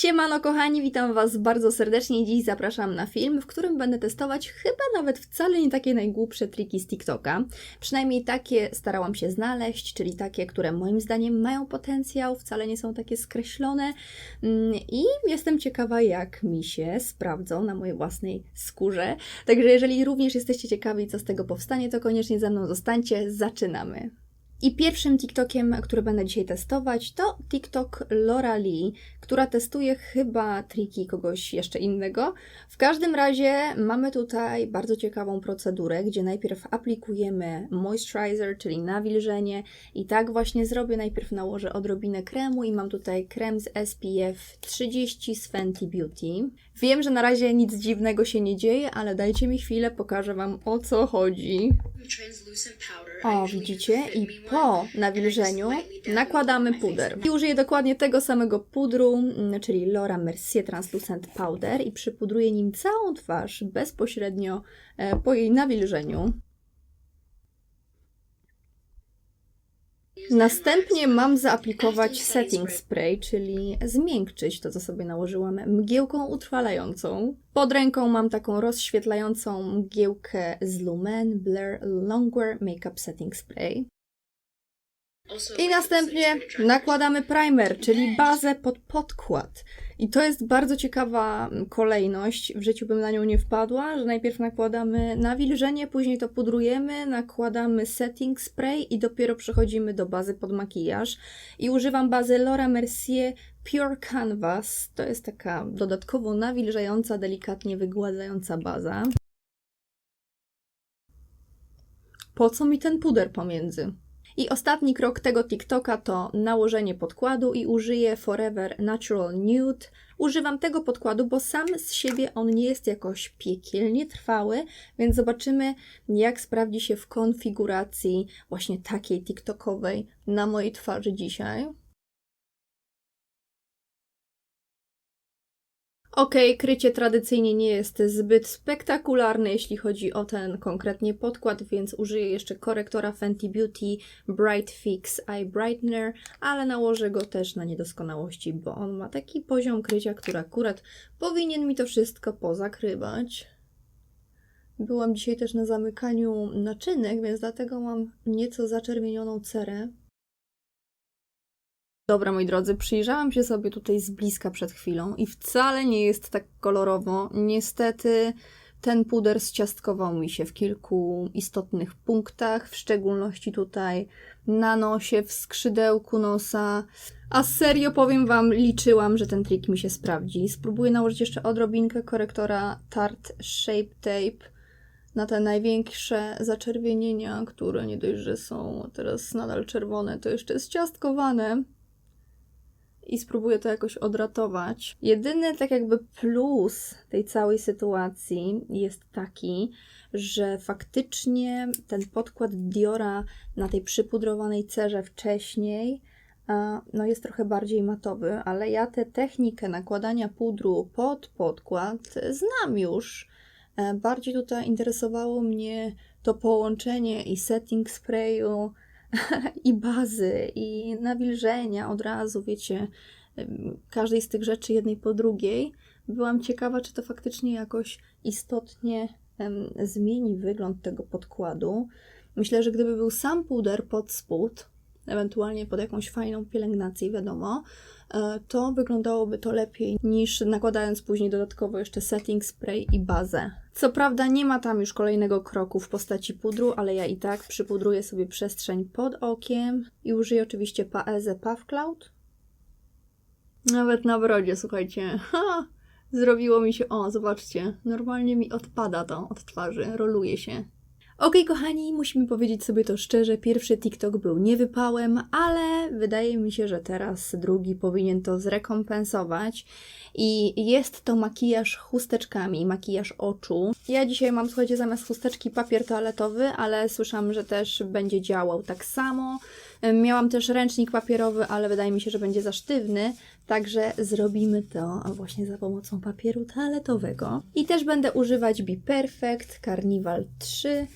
Siemano kochani, witam Was bardzo serdecznie. Dziś zapraszam na film, w którym będę testować chyba nawet wcale nie takie najgłupsze triki z TikToka. Przynajmniej takie starałam się znaleźć, czyli takie, które moim zdaniem mają potencjał, wcale nie są takie skreślone. Mm, I jestem ciekawa, jak mi się sprawdzą na mojej własnej skórze. Także jeżeli również jesteście ciekawi, co z tego powstanie, to koniecznie ze mną zostańcie. Zaczynamy. I pierwszym TikTokiem, który będę dzisiaj testować, to TikTok Laura Lee, która testuje chyba triki kogoś jeszcze innego. W każdym razie mamy tutaj bardzo ciekawą procedurę, gdzie najpierw aplikujemy moisturizer, czyli nawilżenie i tak właśnie zrobię. Najpierw nałożę odrobinę kremu i mam tutaj krem z SPF 30 z Fenty Beauty. Wiem, że na razie nic dziwnego się nie dzieje, ale dajcie mi chwilę, pokażę Wam o co chodzi. O, widzicie? I po nawilżeniu nakładamy puder. I użyję dokładnie tego samego pudru, mm, czyli Laura Mercier Translucent Powder i przypudruję nim całą twarz bezpośrednio e, po jej nawilżeniu. Następnie mam zaaplikować setting spray, czyli zmiękczyć to, co sobie nałożyłam mgiełką utrwalającą. Pod ręką mam taką rozświetlającą mgiełkę z Lumen Blur Longwear Makeup Setting Spray. I następnie nakładamy primer, czyli bazę pod podkład. I to jest bardzo ciekawa kolejność. W życiu bym na nią nie wpadła, że najpierw nakładamy nawilżenie, później to pudrujemy, nakładamy setting spray i dopiero przechodzimy do bazy pod makijaż. I używam bazy Laura Mercier Pure Canvas. To jest taka dodatkowo nawilżająca, delikatnie wygładzająca baza. Po co mi ten puder pomiędzy? I ostatni krok tego TikToka to nałożenie podkładu i użyję Forever Natural Nude. Używam tego podkładu, bo sam z siebie on nie jest jakoś piekielnie trwały, więc zobaczymy jak sprawdzi się w konfiguracji właśnie takiej TikTokowej na mojej twarzy dzisiaj. Okej, krycie tradycyjnie nie jest zbyt spektakularne, jeśli chodzi o ten konkretnie podkład, więc użyję jeszcze korektora Fenty Beauty Bright Fix Eye Brightener, ale nałożę go też na niedoskonałości, bo on ma taki poziom krycia, który akurat powinien mi to wszystko pozakrywać. Byłam dzisiaj też na zamykaniu naczynek, więc dlatego mam nieco zaczerwienioną cerę. Dobra, moi drodzy, przyjrzałam się sobie tutaj z bliska przed chwilą i wcale nie jest tak kolorowo. Niestety ten puder zciastkował mi się w kilku istotnych punktach, w szczególności tutaj na nosie, w skrzydełku nosa. A serio powiem Wam, liczyłam, że ten trik mi się sprawdzi. Spróbuję nałożyć jeszcze odrobinkę korektora Tarte Shape Tape na te największe zaczerwienienia, które nie dość, że są teraz nadal czerwone, to jeszcze jest ciastkowane i spróbuję to jakoś odratować. Jedyny tak jakby plus tej całej sytuacji jest taki, że faktycznie ten podkład Diora na tej przypudrowanej cerze wcześniej no jest trochę bardziej matowy, ale ja tę technikę nakładania pudru pod podkład znam już. E, bardziej tutaj interesowało mnie to połączenie i setting sprayu i bazy, i nawilżenia od razu, wiecie, każdej z tych rzeczy jednej po drugiej. Byłam ciekawa, czy to faktycznie jakoś istotnie zmieni wygląd tego podkładu. Myślę, że gdyby był sam puder pod spód, ewentualnie pod jakąś fajną pielęgnację, wiadomo, e, to wyglądałoby to lepiej niż nakładając później dodatkowo jeszcze setting spray i bazę. Co prawda nie ma tam już kolejnego kroku w postaci pudru, ale ja i tak przypudruję sobie przestrzeń pod okiem i użyję oczywiście Paeze Puff Cloud. Nawet na brodzie, słuchajcie. Ha! Zrobiło mi się, o, zobaczcie, normalnie mi odpada to od twarzy, roluje się. Ok, kochani, musimy powiedzieć sobie to szczerze, pierwszy TikTok był niewypałem, ale wydaje mi się, że teraz drugi powinien to zrekompensować. I jest to makijaż chusteczkami, makijaż oczu. Ja dzisiaj mam, słuchajcie, zamiast chusteczki papier toaletowy, ale słyszałam, że też będzie działał tak samo. Miałam też ręcznik papierowy, ale wydaje mi się, że będzie za sztywny, także zrobimy to właśnie za pomocą papieru toaletowego. I też będę używać Be Perfect Carnival 3.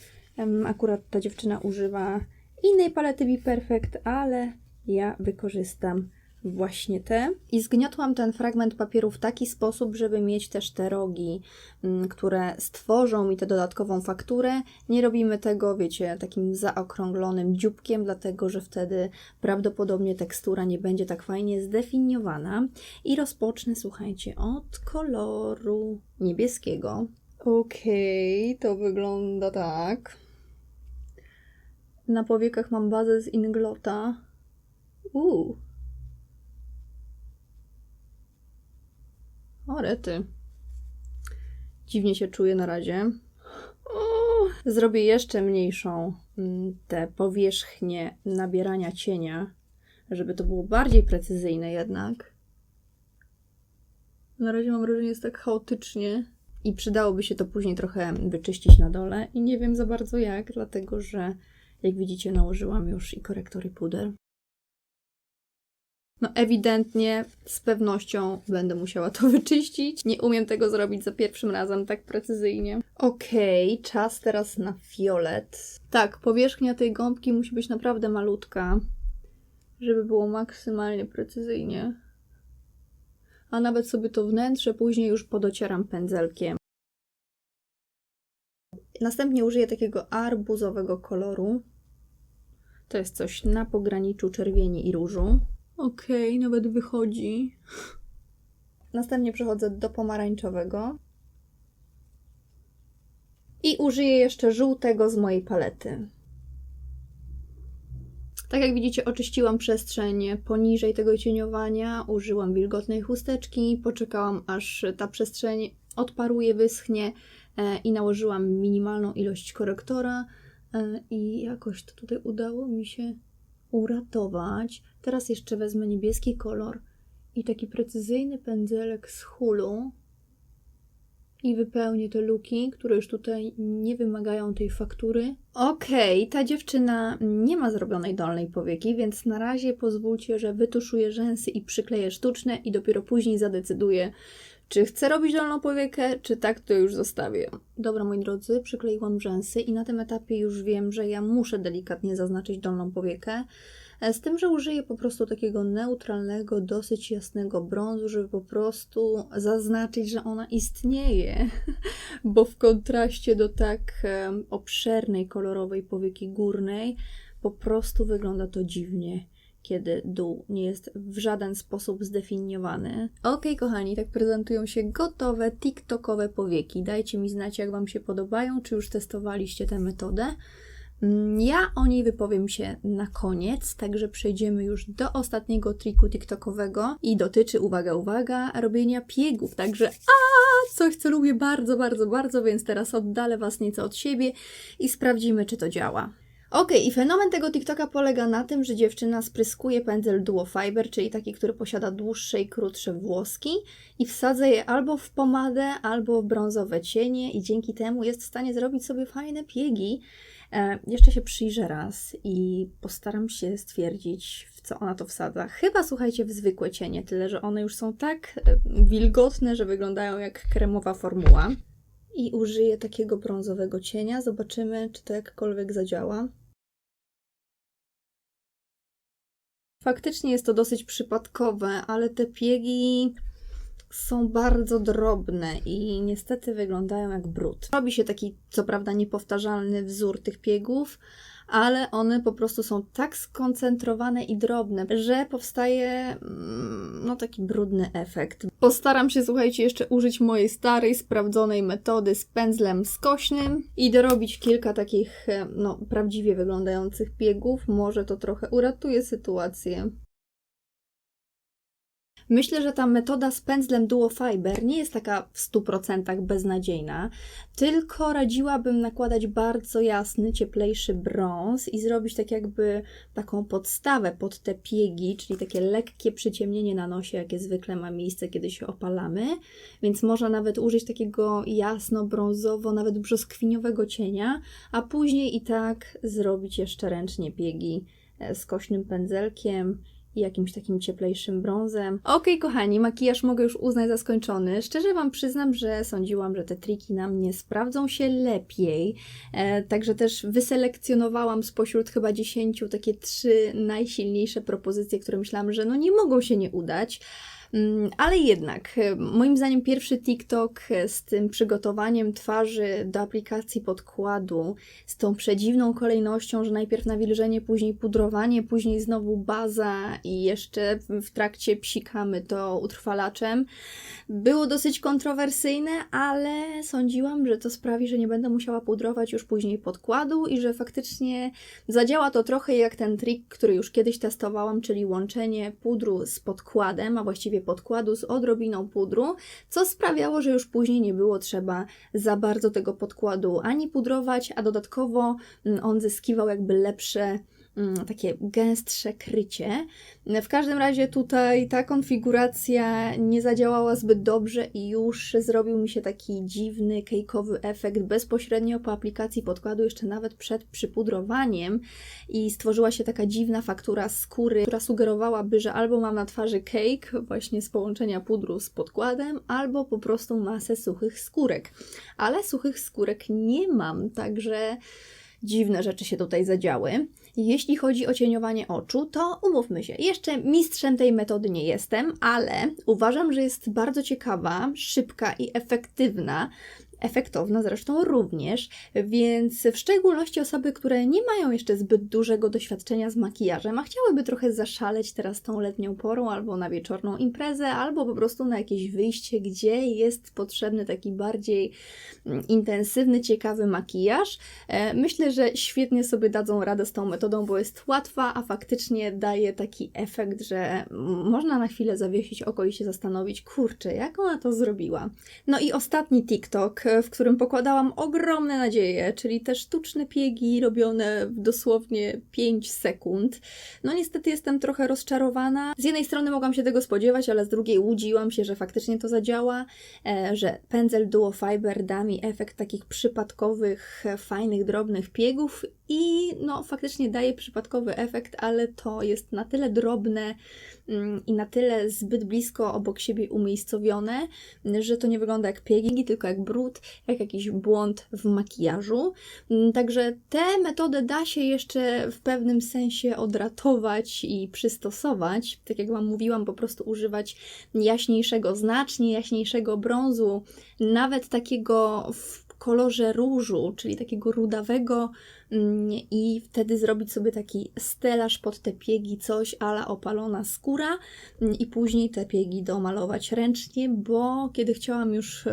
Akurat ta dziewczyna używa innej palety Be Perfect, ale ja wykorzystam właśnie te. I zgniotłam ten fragment papieru w taki sposób, żeby mieć też te rogi, mm, które stworzą mi tę dodatkową fakturę. Nie robimy tego, wiecie, takim zaokrąglonym dzióbkiem, dlatego że wtedy prawdopodobnie tekstura nie będzie tak fajnie zdefiniowana. I rozpocznę, słuchajcie, od koloru niebieskiego. Okej, okay, to wygląda tak. Na powiekach mam bazę z Inglota. Uuu. O, rety. Dziwnie się czuję na razie. Zrobię jeszcze mniejszą mm, tę powierzchnię nabierania cienia, żeby to było bardziej precyzyjne jednak. Na razie mam wrażenie, że jest tak chaotycznie i przydałoby się to później trochę wyczyścić na dole i nie wiem za bardzo jak, dlatego że jak widzicie nałożyłam już i korektor i puder. No ewidentnie, z pewnością będę musiała to wyczyścić. Nie umiem tego zrobić za pierwszym razem tak precyzyjnie. Okej, okay, czas teraz na fiolet. Tak, powierzchnia tej gąbki musi być naprawdę malutka, żeby było maksymalnie precyzyjnie. A nawet sobie to wnętrze później już podocieram pędzelkiem. Następnie użyję takiego arbuzowego koloru. To jest coś na pograniczu czerwieni i różu. Okej, okay, nawet wychodzi. Następnie przechodzę do pomarańczowego. I użyję jeszcze żółtego z mojej palety. Tak jak widzicie, oczyściłam przestrzeń poniżej tego cieniowania, użyłam wilgotnej chusteczki, poczekałam aż ta przestrzeń odparuje, wyschnie e, i nałożyłam minimalną ilość korektora i jakoś to tutaj udało mi się uratować. Teraz jeszcze wezmę niebieski kolor i taki precyzyjny pędzelek z hulu i wypełnię te luki, które już tutaj nie wymagają tej faktury. Okej, okay, ta dziewczyna nie ma zrobionej dolnej powieki, więc na razie pozwólcie, że wytuszuję rzęsy i przykleję sztuczne i dopiero później zadecyduję, czy chcę robić dolną powiekę, czy tak to już zostawię. Dobra, moi drodzy, przykleiłam rzęsy i na tym etapie już wiem, że ja muszę delikatnie zaznaczyć dolną powiekę. E, z tym, że użyję po prostu takiego neutralnego, dosyć jasnego brązu, żeby po prostu zaznaczyć, że ona istnieje, bo w kontraście do tak obszernej, kolorowej powieki górnej, po prostu wygląda to dziwnie kiedy dół nie jest w żaden sposób zdefiniowany. Ok, kochani, tak prezentują się gotowe TikTokowe powieki. Dajcie mi znać, jak Wam się podobają, czy już testowaliście tę metodę. Mm, ja o niej wypowiem się na koniec, także przejdziemy już do ostatniego triku TikTokowego i dotyczy, uwaga, uwaga, robienia piegów. Także a coś, co lubię bardzo, bardzo, bardzo, więc teraz oddalę Was nieco od siebie i sprawdzimy, czy to działa. Ok, i fenomen tego TikToka polega na tym, że dziewczyna spryskuje pędzel Duo Fiber, czyli taki, który posiada dłuższe i krótsze włoski i wsadza je albo w pomadę, albo w brązowe cienie i dzięki temu jest w stanie zrobić sobie fajne piegi. E, jeszcze się przyjrzę raz i postaram się stwierdzić, w co ona to wsadza. Chyba, słuchajcie, w zwykłe cienie, tyle że one już są tak e, wilgotne, że wyglądają jak kremowa formuła. I użyję takiego brązowego cienia. Zobaczymy, czy to jakkolwiek zadziała. Faktycznie jest to dosyć przypadkowe, ale te piegi są bardzo drobne i niestety wyglądają jak brud. Robi się taki, co prawda, niepowtarzalny wzór tych piegów, ale one po prostu są tak skoncentrowane i drobne, że powstaje mm, no taki brudny efekt. Postaram się, słuchajcie, jeszcze użyć mojej starej, sprawdzonej metody z pędzlem skośnym i dorobić kilka takich, e, no, prawdziwie wyglądających piegów. Może to trochę uratuje sytuację. Myślę, że ta metoda z pędzlem Duo Fiber nie jest taka w 100% beznadziejna, tylko radziłabym nakładać bardzo jasny, cieplejszy brąz i zrobić tak jakby taką podstawę pod te piegi, czyli takie lekkie przyciemnienie na nosie, jakie zwykle ma miejsce, kiedy się opalamy, więc można nawet użyć takiego jasno-brązowo, nawet brzoskwiniowego cienia, a później i tak zrobić jeszcze ręcznie piegi e, z kośnym pędzelkiem i jakimś takim cieplejszym brązem. Okej, kochani, makijaż mogę już uznać za skończony. Szczerze Wam przyznam, że sądziłam, że te triki na mnie sprawdzą się lepiej. E, także też wyselekcjonowałam spośród chyba 10 takie trzy najsilniejsze propozycje, które myślałam, że no nie mogą się nie udać. Mm, Ale jednak, e, moim zdaniem, pierwszy TikTok e, z tym przygotowaniem twarzy do aplikacji podkładu, z tą przedziwną kolejnością, że najpierw nawilżenie, później pudrowanie, później znowu baza i jeszcze w trakcie psikamy to utrwalaczem, było dosyć kontrowersyjne, ale sądziłam, że to sprawi, że nie będę musiała pudrować już później podkładu i że faktycznie zadziała to trochę jak ten trik, który już kiedyś testowałam, czyli łączenie pudru z podkładem, a właściwie podkładu z odrobiną pudru, co sprawiało, że już później nie było trzeba za bardzo tego podkładu ani pudrować, a dodatkowo mm, on zyskiwał jakby lepsze takie gęstsze krycie. W każdym razie tutaj ta konfiguracja nie zadziałała zbyt dobrze i już zrobił mi się taki dziwny, kejkowy efekt bezpośrednio po aplikacji podkładu, jeszcze nawet przed przypudrowaniem i stworzyła się taka dziwna faktura skóry, która sugerowałaby, że albo mam na twarzy cake właśnie z połączenia pudru z podkładem, albo po prostu masę suchych skórek. Ale suchych skórek nie mam, także dziwne rzeczy się tutaj zadziały. Jeśli chodzi o cieniowanie oczu, to umówmy się, jeszcze mistrzem tej metody nie jestem, ale uważam, że jest bardzo ciekawa, szybka i efektywna. Efektowna zresztą również, więc w szczególności osoby, które nie mają jeszcze zbyt dużego doświadczenia z makijażem, a chciałyby trochę zaszaleć teraz tą letnią porą, albo na wieczorną imprezę, albo po prostu na jakieś wyjście, gdzie jest potrzebny taki bardziej mm, intensywny, ciekawy makijaż. E, Myślę, że świetnie sobie dadzą radę z tą metodą, bo jest łatwa, a faktycznie daje taki efekt, że mm, można na chwilę zawiesić oko i się zastanowić, kurczę, jak ona to zrobiła. No i ostatni TikTok, e, w którym pokładałam ogromne nadzieje, czyli te sztuczne piegi robione w dosłownie 5 sekund. No niestety jestem trochę rozczarowana. Z jednej strony mogłam się tego spodziewać, ale z drugiej łudziłam się, że faktycznie to zadziała, e, że pędzel Duo Fiber da mi efekt takich przypadkowych, fajnych, drobnych piegów i no faktycznie daje przypadkowy efekt, ale to jest na tyle drobne i na tyle zbyt blisko obok siebie umiejscowione, że to nie wygląda jak piegi, tylko jak brud, jak jakiś błąd w makijażu. Mm, Także tę metodę da się jeszcze w pewnym sensie odratować i przystosować. Tak jak Wam mówiłam, po prostu używać jaśniejszego, znacznie jaśniejszego brązu, nawet takiego w kolorze różu, czyli takiego rudawego mm, i wtedy zrobić sobie taki stelaż pod te piegi, coś ala opalona skóra mm, i później te piegi domalować ręcznie, bo kiedy chciałam już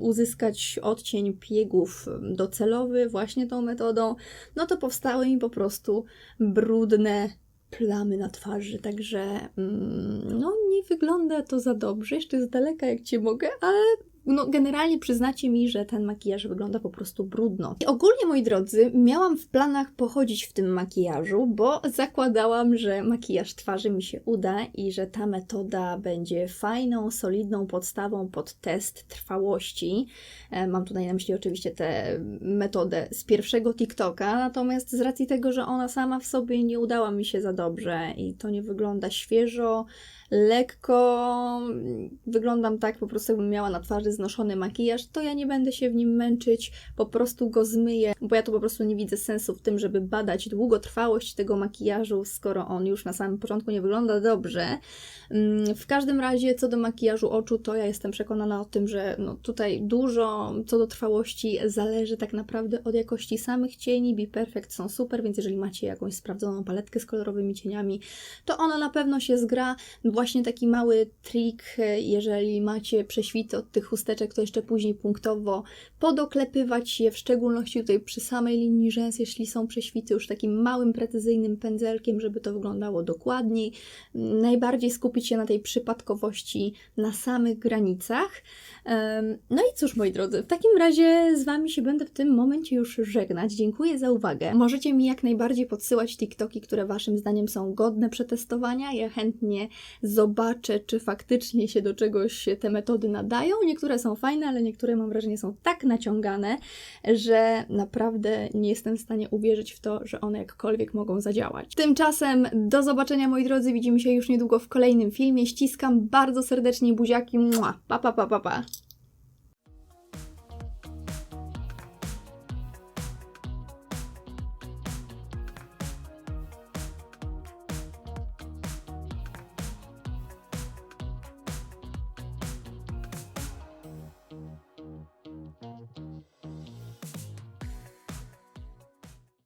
uzyskać odcień piegów docelowy właśnie tą metodą, no to powstały mi po prostu brudne plamy na twarzy, także mm, no nie wygląda to za dobrze, jeszcze z daleka jak Cię mogę, ale no, generalnie przyznacie mi, że ten makijaż wygląda po prostu brudno. I ogólnie, moi drodzy, miałam w planach pochodzić w tym makijażu, bo zakładałam, że makijaż twarzy mi się uda i że ta metoda będzie fajną, solidną podstawą pod test trwałości. E, Mam tutaj na myśli oczywiście tę metodę z pierwszego TikToka, natomiast z racji tego, że ona sama w sobie nie udała mi się za dobrze i to nie wygląda świeżo, lekko, wyglądam tak po prostu jakbym miała na twarzy znoszony makijaż, to ja nie będę się w nim męczyć, po prostu go zmyję, bo ja tu po prostu nie widzę sensu w tym, żeby badać długotrwałość tego makijażu, skoro on już na samym początku nie wygląda dobrze. Mm, W każdym razie, co do makijażu oczu, to ja jestem przekonana o tym, że no tutaj dużo co do trwałości zależy tak naprawdę od jakości samych cieni. Be Perfect są super, więc jeżeli macie jakąś sprawdzoną paletkę z kolorowymi cieniami, to ona na pewno się zgra. Właśnie taki mały trik, e, jeżeli macie prześwity od tych chusteczek, to jeszcze później punktowo podoklepywać je, w szczególności tutaj przy samej linii rzęs, jeśli są prześwity już takim małym, precyzyjnym pędzelkiem, żeby to wyglądało dokładniej. Najbardziej skupić się na tej przypadkowości na samych granicach. No i cóż, moi drodzy, w takim razie z Wami się będę w tym momencie już żegnać. Dziękuję za uwagę. Możecie mi jak najbardziej podsyłać TikToki, które Waszym zdaniem są godne przetestowania. Ja chętnie zobaczę, czy faktycznie się do czegoś te metody nadają. Niektóre są fajne, ale niektóre mam wrażenie są tak naciągane, że naprawdę nie jestem w stanie uwierzyć w to, że one jakkolwiek mogą zadziałać. Tymczasem do zobaczenia moi drodzy, widzimy się już niedługo w kolejnym filmie. Ściskam bardzo serdecznie buziaki. Mua. Pa pa pa pa pa.